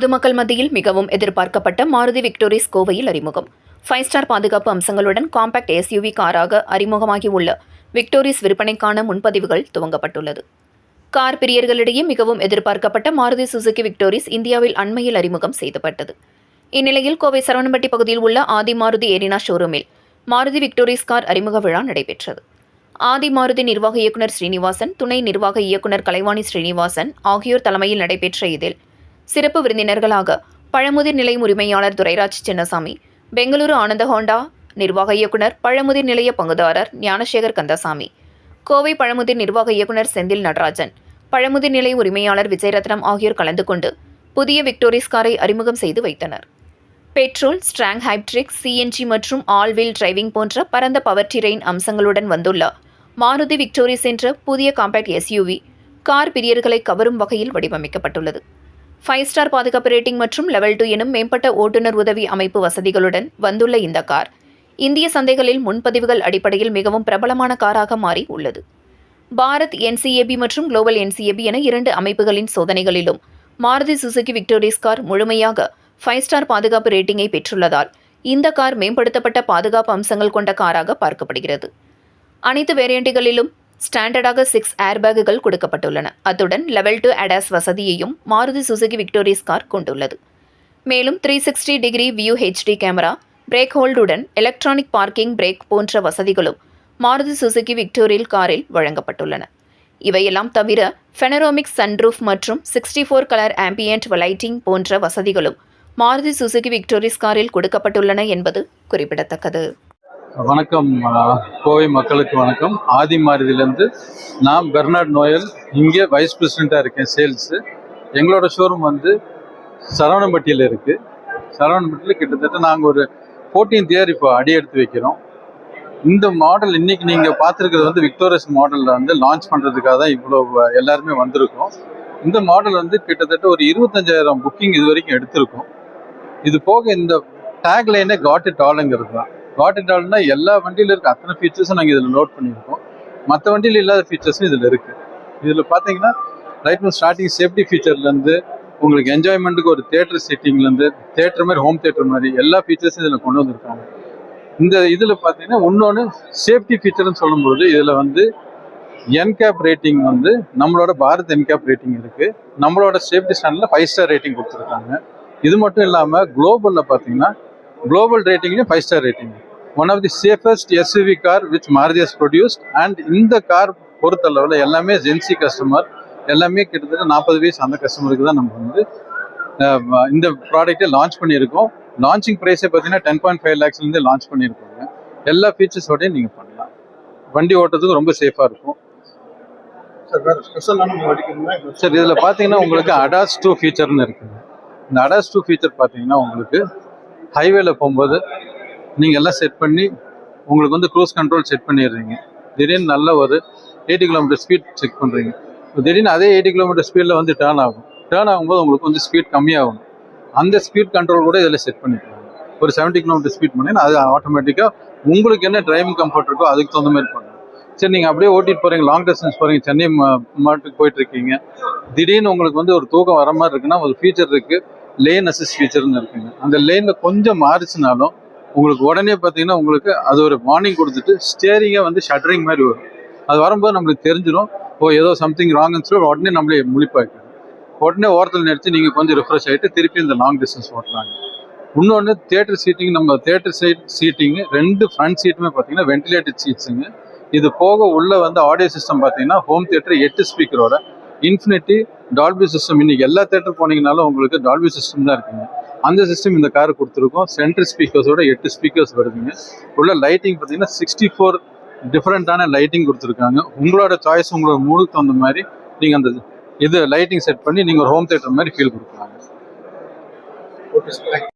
பொதுமக்கள் மத்தியில் மிகவும் எதிர்பார்க்கப்பட்ட மாருதி விக்டோரிஸ் கோவையில் அறிமுகம். ஃபைவ் ஸ்டார் பாதுகாப்பு அம்சங்களுடன் காம்பாக்ட் எஸ்யூவி காராக அறிமுகமாகியுள்ள விக்டோரிஸ் விற்பனைக்கான முன்பதிவுகள் துவங்கப்பட்டுள்ளது. கார் பிரியர்களிடையே மிகவும் எதிர்பார்க்கப்பட்ட மாருதி சுசுகி விக்டோரிஸ் இந்தியாவில் அண்மையில் அறிமுகம் செய்யப்பட்டது இந்நிலையில் கோவை சரவணம்பட்டி பகுதியில் உள்ள ஆதி மாருதி ஏரினா ஷோரூமில் மாருதி விக்டோரிஸ் கார் அறிமுக விழா நடைபெற்றது. ஆதி மாருதி நிர்வாக இயக்குனர் ஸ்ரீனிவாசன் துணை நிர்வாக இயக்குனர் கலைவாணி ஸ்ரீனிவாசன் ஆகியோர் தலைமையில் நடைபெற்ற இதில் சிறப்பு விருந்தினர்களாக பழமுதிர் நிலைய உரிமையாளர் துரைராஜ் சின்னசாமி பெங்களூரு ஆனந்த ஹோண்டா நிர்வாக இயக்குனர் பழமுதிர் நிலைய பங்குதாரர் ஞானசேகர் கந்தசாமி கோவை பழமுதிர் நிர்வாக இயக்குனர் செந்தில் நடராஜன் பழமுதிர் நிலைய உரிமையாளர் விஜயரத்னம் ஆகியோர் கலந்து கொண்டு புதிய விக்டோரிஸ் காரை அறிமுகம் செய்து வைத்தனர். பெட்ரோல் ஸ்ட்ராங் ஹைப்ட்ரிக் சிஎன்ஜி மற்றும் ஆல் வீல் டிரைவிங் போன்ற பரந்த பவர் டிரெயின் அம்சங்களுடன் வந்துள்ள மாருதி விக்டோரிஸ் என்ற புதிய காம்பேக்ட் எஸ்யூவி கார் பிரியர்களை கவரும் வகையில் வடிவமைக்கப்பட்டுள்ளது. ஃபைவ் ஸ்டார் பாதுகாப்பு ரேட்டிங் மற்றும் லெவல் டூ எனும் மேம்பட்ட ஓட்டுநர் உதவி அமைப்பு வசதிகளுடன் வந்துள்ள இந்த கார். இந்திய சந்தைகளில் முன்பதிவுகள் அடிப்படையில் மிகவும் பிரபலமான காராக மாறி உள்ளது. பாரத் என்சிஏபி மற்றும் குளோபல் என்சிஏபி என இரண்டு அமைப்புகளின் சோதனைகளிலும் மாருதி சுசுகி விக்டோரிஸ் கார் முழுமையாக ஃபைவ் ஸ்டார் பாதுகாப்பு ரேட்டிங்கை பெற்றுள்ளதால் இந்த கார் மேம்படுத்தப்பட்ட பாதுகாப்பு அம்சங்கள் கொண்ட காராக பார்க்கப்படுகிறது. அனைத்து வேரியண்ட்டுகளிலும் ஸ்டாண்டர்டாக சிக்ஸ் ஏர்பேக்குகள் கொடுக்கப்பட்டுள்ளன. அத்துடன் லெவல் டூ அடாஸ் வசதியையும் மாருதி சுசுகி விக்டோரிஸ் கார் கொண்டுள்ளது. மேலும் three sixty degree view HD camera brake ஹோல்டுடன் electronic parking brake போன்ற வசதிகளும் மாருதி சுசுகி விக்டோரியல் காரில் வழங்கப்பட்டுள்ளன. இவையெல்லாம் தவிர ஃபெனரோமிக் சன்ரூஃப் மற்றும் sixty four colour ambient lighting போன்ற வசதிகளும் மாருதி சுசுகி விக்டோரிஸ் காரில் கொடுக்கப்பட்டுள்ளன என்பது குறிப்பிடத்தக்கது. வணக்கம் கோவை மக்களுக்கு வணக்கம். ஆதிமாருதியிலேருந்து நான் பெர்னார்ட் நோயல். இங்கே வைஸ் பிரசிடெண்ட்டாக இருக்கேன் சேல்ஸு எங்களோட ஷோரூம் வந்து சரவணம்பட்டியில் இருக்குது சரவணம்பட்டியில் கிட்டத்தட்ட நாங்கள் ஒரு ஃபோர்டீன்த் இயர் இப்போ அடி எடுத்து வைக்கிறோம். இந்த மாடல் இன்னைக்கு நீங்கள் பார்த்துருக்கிறது வந்து விக்டோரியஸ் மாடலில் வந்து லான்ச் பண்ணுறதுக்காக தான் இவ்வளோ எல்லாருமே வந்திருக்கோம். இந்த மாடல் வந்து கிட்டத்தட்ட ஒரு இருபத்தஞ்சாயிரம் புக்கிங் இது வரைக்கும் எடுத்திருக்கோம். இது போக இந்த டேக்லைனே காட் இட் ஆளுங்கிறது தான். காட் இட் ஆல்னா எல்லா வண்டியில் இருக்க. அத்தனை ஃபீச்சர்ஸும் நாங்கள் இதில் நோட் பண்ணியிருக்கோம். மற்ற வண்டியில் இல்லாத ஃபீச்சர்ஸும் இதில் இருக்குது இதில் பார்த்தீங்கன்னா ரைட் ஃப்ரம் ஸ்டார்டிங் சேஃப்டி ஃபீச்சர்லேருந்து உங்களுக்கு என்ஜாய்மெண்ட்டுக்கு ஒரு தேட்டர் சீட்டிங்லேருந்து தேட்டர் மாதிரி ஹோம் தேட்டர் மாதிரி எல்லா ஃபீச்சர்ஸும் இதில் கொண்டு வந்திருக்காங்க. இந்த இதில் பார்த்தீங்கன்னா இன்னொன்று சேஃப்டி ஃபீச்சர்னு சொல்லும்போது இதில் வந்து என்கேப் ரேட்டிங் வந்து நம்மளோட பாரத் என்கேப் ரேட்டிங் இருக்குது நம்மளோட சேஃப்டி ஸ்டாண்டில் ஃபைவ் ஸ்டார் ரேட்டிங் கொடுத்துருக்காங்க. இது மட்டும் இல்லாமல் குளோபலில் பார்த்தீங்கன்னா global ரேட்டிங்லேயும் five star rating one of the safest SUV car which Maruti has produced and இந்த கார் பொறுத்தளவில் எல்லாமே ஜென்சி கஸ்டமர் எல்லாமே கிட்டத்தட்ட நாற்பது வயசு அந்த கஸ்டமருக்கு தான் நம்ம வந்து இந்த ப்ராடக்ட்டை லான்ச் பண்ணியிருக்கோம். லான்ச்சிங் ப்ரைஸே பார்த்தீங்கன்னா டென் பாயிண்ட் ஃபைவ் லேக்ஸ்லேருந்து லான்ச் பண்ணியிருக்கோங்க. எல்லா ஃபீச்சர்ஸோடய நீங்கள் பண்ணலாம். வண்டி ஓட்டுறதுக்கு ரொம்ப சேஃபாக இருக்கும். சார் இதில் பார்த்தீங்கன்னா உங்களுக்கு அடாஸ் டூ ஃபீச்சர்னு இருக்குங்க இந்த அடாஸ் டூ ஃபீச்சர் பார்த்தீங்கன்னா உங்களுக்கு ஹைவேல போகும்போது நீங்கள் எல்லாம் செட் பண்ணி உங்களுக்கு வந்து க்ரூஸ் கண்ட்ரோல் செட் பண்ணிடுறீங்க. திடீர்னு நல்ல ஒரு எயிட்டி கிலோமீட்டர் ஸ்பீட் செக் பண்ணுறீங்க திடீர்னு அதே எயிட்டி கிலோமீட்டர் ஸ்பீடில் வந்து டேர்ன் ஆகும். டேர்ன் ஆகும்போது உங்களுக்கு வந்து ஸ்பீட் கம்மியாகும். அந்த ஸ்பீட் கண்ட்ரோல் கூட இதில் செட் பண்ணிக்கலாம். ஒரு 70 கிலோமீட்டர் ஸ்பீட் பண்ணீங்கன்னா அது ஆட்டோமேட்டிக்காக உங்களுக்கு என்ன டிரைவிங் கம்ஃபர்ட் இருக்கோ அதுக்கு தகுந்த மாதிரி பண்ணும் சரி நீங்கள் அப்படியே ஓட்டிட்டு போகிறீங்க லாங் டிஸ்டன்ஸ் போகிறீங்க சென்னை மா- மாட்டுக்கு போயிட்டு இருக்கீங்க. திடீர்னு உங்களுக்கு வந்து ஒரு தூக்கம் வர மாதிரி இருக்குன்னா ஒரு ஃபீச்சர் இருக்குது லேன் அசிஸ்ட் ஃபீச்சர்னு இருக்குங்க. அந்த லேனில் கொஞ்சம் மாறிச்சுனாலும் உங்களுக்கு உடனே பார்த்தீங்கன்னா உங்களுக்கு அது ஒரு வார்னிங் கொடுத்துட்டு ஸ்டேரிங்கே வந்து ஷட்டரிங் மாதிரி வரும். அது வரும்போது நம்மளுக்கு தெரிஞ்சிடும் ஓ ஏதோ சம்திங் ராங்னு சொல்லி உடனே நம்மளே முழிப்பாக்கணும் உடனே ஓரத்தில் நிறுத்தி நீங்கள் கொஞ்சம் ரிஃப்ரெஷ் ஆகிட்டு திருப்பி இந்த லாங் டிஸ்டன்ஸ் ஓட்டலாங்க. இன்னொன்று தேட்டர் சீட்டிங் நம்ம தேட்டர் சைட் சீட்டிங்கு ரெண்டு ஃப்ரண்ட் சீட்டுமே பார்த்தீங்கன்னா வென்டிலேட்டட் சீட்ஸுங்க இது போக உள்ள வந்து ஆடியோ சிஸ்டம் பார்த்தீங்கன்னா ஹோம் தேட்டர் எட்டு ஸ்பீக்கரோட இன்ஃபினிட்டி டால்பி சிஸ்டம் இன்னைக்கு எல்லா தேட்டர் போனீங்கனாலும் உங்களுக்கு டால்பி சிஸ்டம் தான் இருக்குங்க. அந்த சிஸ்டம் இந்த கார் கொடுத்துருக்கோம். சென்ட்ரல் ஸ்பீக்கர்ஸோட எட்டு ஸ்பீக்கர்ஸ் வருதுங்க. உள்ள லைட்டிங் பார்த்தீங்கன்னா சிக்ஸ்டி ஃபோர் டிஃப்ரெண்ட்டான லைட்டிங் கொடுத்துருக்காங்க. உங்களோட சாய்ஸ் உங்களோட மூடுக்கு தகுந்த மாதிரி நீங்கள் அந்த இது லைட்டிங் செட் பண்ணி நீங்கள் ஒரு ஹோம் தேட்டர் மாதிரி ஃபீல் கொடுக்கலாம். Okay sir